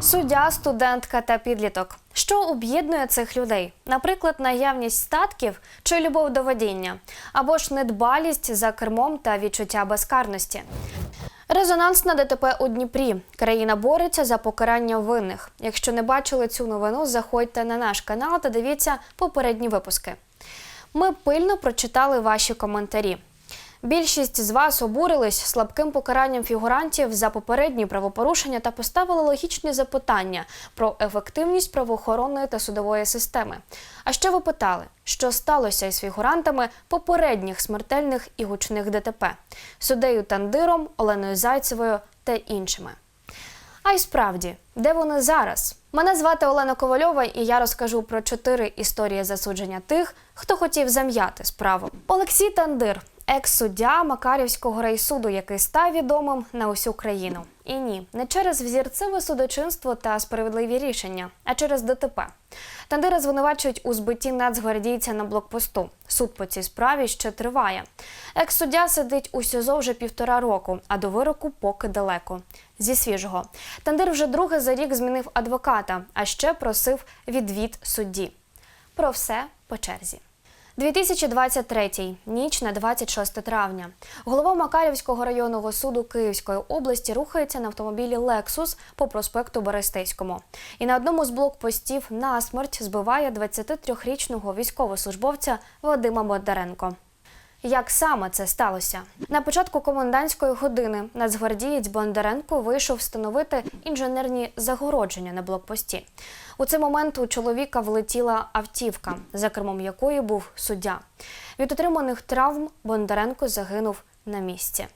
Суддя, студентка та підліток. Що об'єднує цих людей? Наприклад, наявність статків чи любов до водіння, або ж недбалість за кермом та відчуття безкарності. Резонансна ДТП у Дніпрі. Країна бореться за покарання винних. Якщо не бачили цю новину, заходьте на наш канал та дивіться попередні випуски. Ми пильно прочитали ваші коментарі. Більшість з вас обурились слабким покаранням фігурантів за попередні правопорушення та поставили логічні запитання про ефективність правоохоронної та судової системи. А ще ви питали, що сталося із фігурантами попередніх смертельних і гучних ДТП суддею Тандиром, Оленою Зайцевою та іншими. А й справді, де вони зараз? Мене звати Олена Ковальова, і я розкажу про чотири історії засудження тих, хто хотів зам'яти справу. Олексій Тандир, екс-суддя Макарівського райсуду, який став відомим на усю країну. І ні, не через взірцеве судочинство та справедливі рішення, а через ДТП. Тандира звинувачують у збитті нацгвардійця на блокпосту. Суд по цій справі ще триває. Екс-суддя сидить у СІЗО вже півтора року, а до вироку поки далеко. Зі свіжого. Тандир вже друге за рік змінив адвоката, а ще просив відвід судді. Про все по черзі. 2023. ніч на 26 травня. Голова Макарівського районного суду Київської області рухається на автомобілі Lexus по проспекту Берестейському. І на одному з блокпостів насмерть збиває 23-річного військовослужбовця Вадима Бондаренко. Як саме це сталося? На початку комендантської години нацгвардієць Бондаренко вийшов встановити інженерні загородження на блокпості. У цей момент у чоловіка влетіла автівка, за кермом якої був суддя. Від отриманих травм Бондаренко загинув на місці.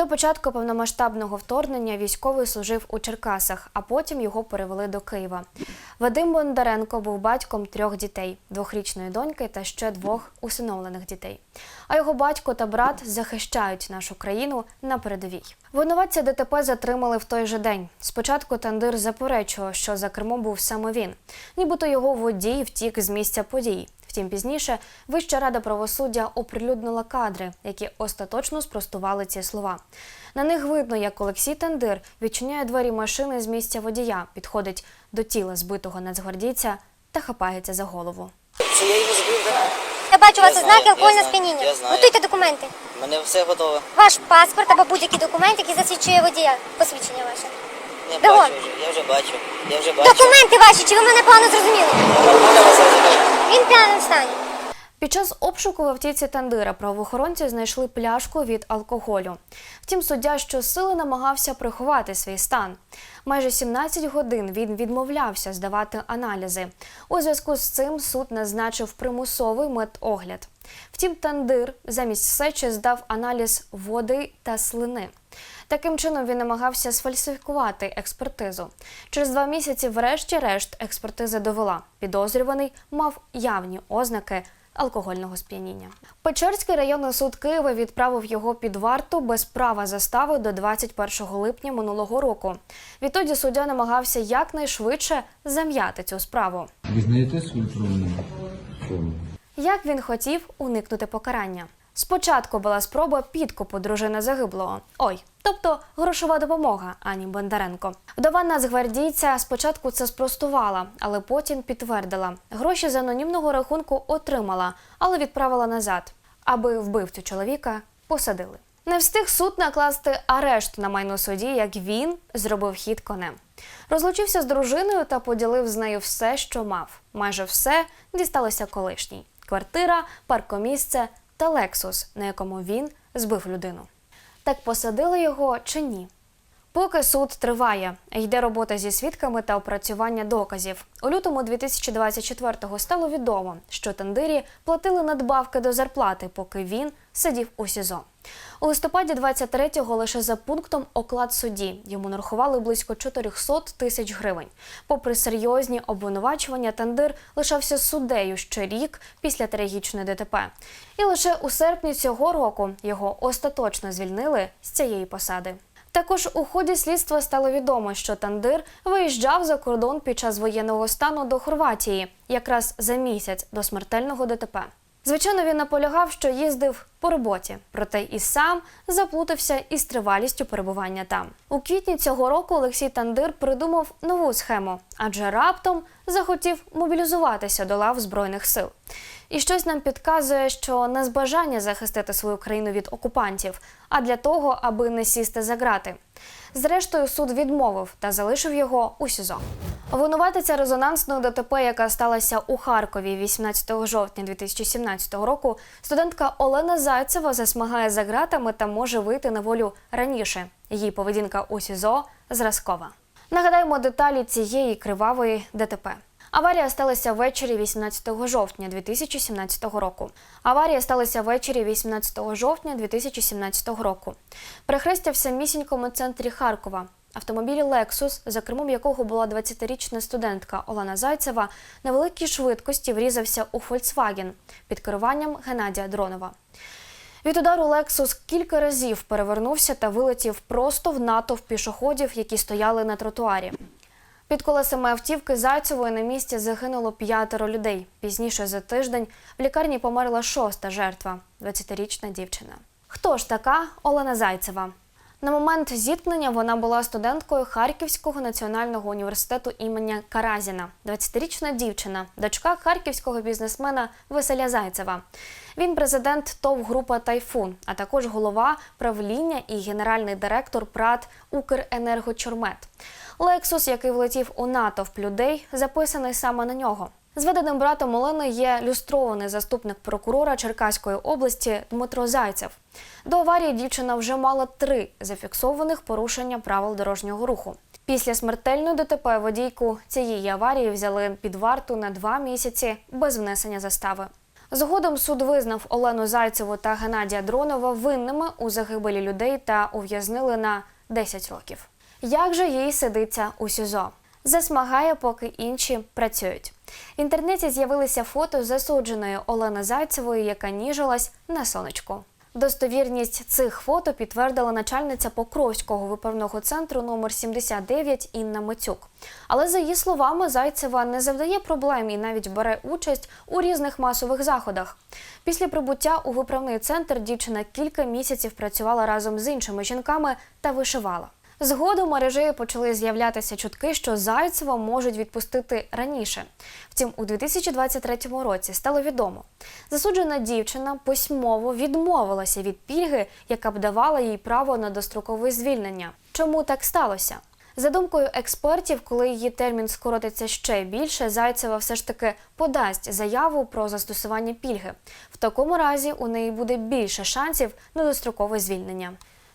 До початку повномасштабного вторгнення військовий служив у Черкасах, а потім його перевели до Києва. Вадим Бондаренко був батьком трьох дітей: двохрічної доньки та ще двох усиновлених дітей. А його батько та брат захищають нашу країну на передовій. Винуватця ДТП затримали в той же день. Спочатку Тандир заперечував, що за кермом був саме він, нібито його водій втік з місця подій. Втім, пізніше Вища рада правосуддя оприлюднила кадри, які остаточно спростували ці слова. На них видно, як Олексій Тандир відчиняє двері машини з місця водія, підходить до тіла збитого нацгвардійця та хапається за голову. Це я його збив, так? Я бачу у вас ознаки алкогольного сп'яніння. Готуйте документи. У мене все готове. Ваш паспорт або будь-який документ, який засвідчує водія. Посвідчення ваше. Я Давай. бачу вже, я вже бачу. Я вже бачу. Документи ваші, чи ви мене погано зрозуміли? Я нормально вас розумію. Він в п'яному стані. Під час обшуку в автівці Тандира правоохоронці знайшли пляшку від алкоголю. Втім, суддя щосили намагався приховати свій стан. Майже 17 годин він відмовлявся здавати аналізи. У зв'язку з цим суд назначив примусовий медогляд. Втім, Тандир замість сечі здав аналіз води та слини. Таким чином він намагався сфальсифікувати експертизу. Через два місяці, врешті-решт, експертиза довела, підозрюваний мав явні ознаки алкогольного сп'яніння. Печерський районний суд Києва відправив його під варту без права застави до 21 липня минулого року. Відтоді суддя намагався якнайшвидше зам'яти цю справу. Визнаєте свою провину? Як він хотів уникнути покарання? Спочатку була спроба підкупу дружини загиблого. Ой, тобто грошова допомога Ані Бондаренко. Вдова нацгвардійця спочатку це спростувала, але потім підтвердила. Гроші з анонімного рахунку отримала, але відправила назад, аби вбивцю чоловіка посадили. Не встиг суд накласти арешт на майно судді, як він зробив хід конем. Розлучився з дружиною та поділив з нею все, що мав. Майже все дісталося колишній: квартира, паркомісце та лексус, на якому він збив людину. Так посадили його чи ні? Поки суд триває, йде робота зі свідками та опрацювання доказів. У лютому 2024-го стало відомо, що Тандирі платили надбавки до зарплати, поки він сидів у СІЗО. У листопаді 23-го лише за пунктом оклад судді йому нарахували близько 400 тисяч гривень. Попри серйозні обвинувачування, Тандир лишався суддею ще рік після трагічної ДТП. І лише у серпні цього року його остаточно звільнили з цієї посади. Також у ході слідства стало відомо, що Тандир виїжджав за кордон під час воєнного стану до Хорватії, якраз за місяць до смертельного ДТП. Звичайно, він наполягав, що їздив по роботі, проте і сам заплутався із тривалістю перебування там. У квітні цього року Олексій Тандир придумав нову схему, адже раптом захотів мобілізуватися до лав збройних сил. І щось нам підказує, що не з бажання захистити свою країну від окупантів, а для того, аби не сісти за грати. Зрештою, суд відмовив та залишив його у СІЗО. Винуватиця резонансної ДТП, яка сталася у Харкові 18 жовтня 2017 року, студентка Олена Зайцева засмагає за ґратами та може вийти на волю раніше. Її поведінка у СІЗО зразкова. Нагадаємо деталі цієї кривавої ДТП. Аварія сталася ввечері 18 жовтня 2017 року. Аварія сталася ввечері 18 жовтня 2017 року. Перехрестя в самісінькому центрі Харкова. Автомобіль Lexus, за кермом якого була 20-річна студентка Олена Зайцева, на великій швидкості врізався у Volkswagen під керуванням Геннадія Дронова. Від удару Lexus кілька разів перевернувся та вилетів просто в натовп пішоходів, які стояли на тротуарі. Під колесами автівки Зайцевої на місці загинуло п'ятеро людей. Пізніше за тиждень в лікарні померла шоста жертва 20-річна дівчина. Хто ж така Олена Зайцева? На момент зіткнення вона була студенткою Харківського національного університету імені Каразіна, 20-річна дівчина, дочка харківського бізнесмена Василя Зайцева. Він президент ТОВ група Тайфун, а також голова правління і генеральний директор ПРАТ Укренергочормет. Лексус, який влетів у натовп людей, записаний саме на нього. Зведеним братом Олени є люстрований заступник прокурора Черкаської області Дмитро Зайцев. До аварії дівчина вже мала три зафіксованих порушення правил дорожнього руху. Після смертельної ДТП водійку цієї аварії взяли під варту на два місяці без внесення застави. Згодом суд визнав Олену Зайцеву та Геннадія Дронова винними у загибелі людей та ув'язнили на 10 років. Як же їй сидиться у СІЗО? Засмагає, поки інші працюють. В інтернеті з'явилися фото засудженої Олени Зайцевої, яка ніжилась на сонечку. Достовірність цих фото підтвердила начальниця Покровського виправного центру номер 79 Інна Мицюк. Але за її словами, Зайцева не завдає проблем і навіть бере участь у різних масових заходах. Після прибуття у виправний центр дівчина кілька місяців працювала разом з іншими жінками та вишивала. Згодом у мережі почали з'являтися чутки, що Зайцева можуть відпустити раніше. Втім, у 2023 році стало відомо, засуджена дівчина письмово відмовилася від пільги, яка б давала їй право на дострокове звільнення. Чому так сталося? За думкою експертів, коли її термін скоротиться ще більше, Зайцева все ж таки подасть заяву про застосування пільги. В такому разі у неї буде більше шансів на дострокове звільнення.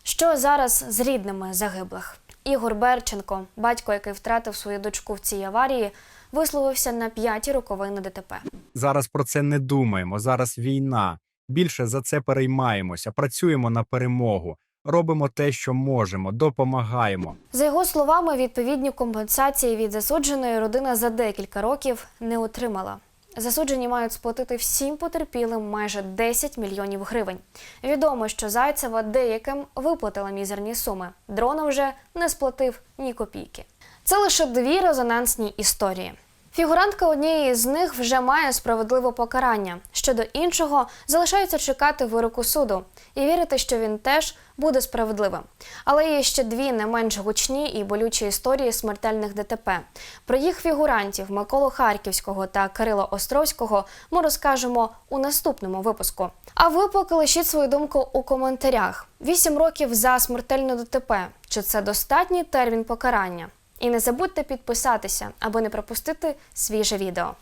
Що зараз з рідними загиблих? Ігор Берченко, батько, який втратив свою дочку в цій аварії, висловився на п'ятій роковини ДТП. Зараз про це не думаємо. Зараз війна. Більше за це переймаємося, працюємо на перемогу, робимо те, що можемо, допомагаємо. За його словами, відповідні компенсації від засудженої родина за декілька років не отримала. Засуджені мають сплатити всім потерпілим майже 10 мільйонів гривень. Відомо, що Зайцева деяким виплатила мізерні суми. Дрона вже не сплатив ні копійки. Це лише дві резонансні історії. Фігурантка однієї з них вже має справедливе покарання. Щодо іншого, залишається чекати вироку суду і вірити, що він теж буде справедливим. Але є ще дві не менш гучні і болючі історії смертельних ДТП. Про їх фігурантів Миколу Харківського та Кирила Островського ми розкажемо у наступному випуску. А ви поки лишіть свою думку у коментарях: вісім років за смертельне ДТП. Чи це достатній термін покарання? І не забудьте підписатися, аби не пропустити свіже відео.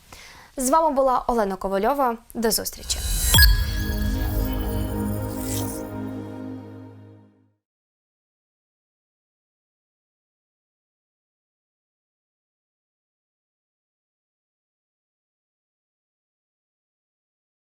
З вами була Олена Ковальова. До зустрічі!